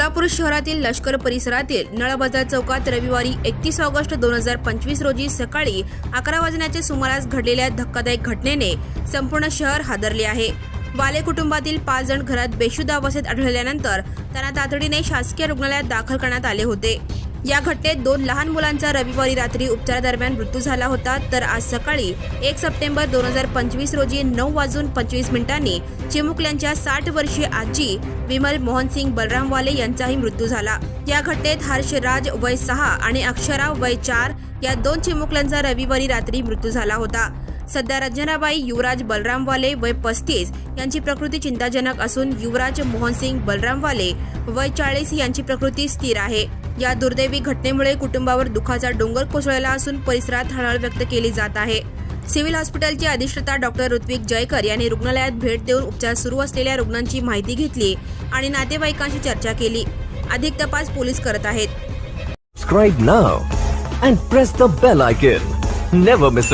सोलापूर शहरातील लष्कर परिसरातील नळबाजार चौकात रविवारी एकतीस ऑगस्ट दोन हजार पंचवीस रोजी सकाळी अकरा वाजण्याच्या सुमारास घडलेल्या धक्कादायक घटनेने संपूर्ण शहर हादरले आहे. वाले कुटुंबातील पाच जण घरात बेशुद्ध अवस्थेत आढळल्यानंतर त्यांना तातडीने शासकीय रुग्णालयात दाखल करण्यात आले होते. या घटनेत दोन लहान मुलांचा रविवारी रात्री उपचारादरम्यान मृत्यू झाला होता. तर आज सकाळी एक सप्टेंबर दोन हजार पंचवीस रोजी नऊ वाजून पंचवीस मिनिटांनी चिमुकल्यांच्या साठ वर्षीय आजी विमल मोहनसिंग बलरामवाले यांचाही मृत्यू झाला. या घटनेत हर्षराज वय सहा आणि अक्षरा वय चार या दोन चिमुकल्यांचा रविवारी रात्री मृत्यू झाला होता. सध्या रंजनाबाई युवराज बलरामवाले वय पस्तीस यांची प्रकृती चिंताजनक असून युवराज मोहनसिंग बलरामवाले वय चाळीस यांची प्रकृती स्थिर आहे या दुर्दैवी घटनेमुळे कुटुंबावर दुखाचा डोंगर कोसळला असून परिसरात हळहळ व्यक्त केली जात आहे सिव्हिल हॉस्पिटलचे अधिष्ठाता डॉक्टर ऋत्विक जयकर यांनी रुग्णालयात भेट देऊन उपचार सुरू असलेल्या रुग्णांची माहिती घेतली आणि नातेवाईकांशी चर्चा केली अधिक तपास पोलीस करत आहेत Subscribe now and press the bell icon. Never miss.